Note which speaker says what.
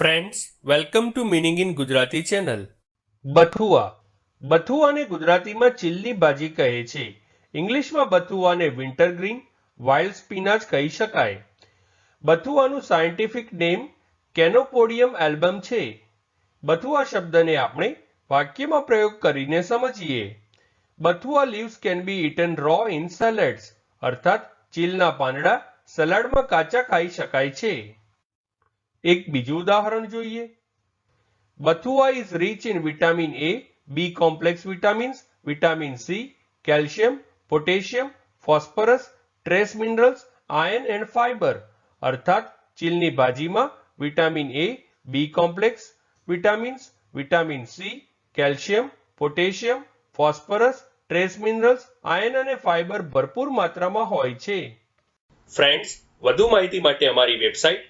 Speaker 1: Friends welcome to meaning in Gujarati channel બથુઆ. બથુઆને ગુજરાતીમાં ચીલની ભાજી કહે છે. ઇંગ્લિશમાં બથુઆને વિન્ટર ગ્રીન વાઇલ્ડ સ્પિનાચ કહી શકાય. બથુઆનું સાયન્ટિફિક નેમ કેનોપોડિયમ એલ્બમ છે. બથુઆ શબ્દને આપણે વાક્યમાં પ્રયોગ કરીને સમજીએ. Bathua leaves can be eaten raw in salads અર્થાત ચીલના પાંદડા સલાડમાં કાચા ખાઈ શકાય છે. એક બીજું ઉદાહરણ જોઈએ. Bathua is rich in vitamin A B complex vitamins vitamin C calcium potassium phosphorus trace minerals iron and fibre અર્થાત, ચીલની ભાજીમાં vitamin A B complex vitamins vitamin C calcium potassium phosphorus trace minerals iron અને fibre ભરપૂર માત્રામાં હોય છે. Friends વધુ માહિતી માટે અમારી website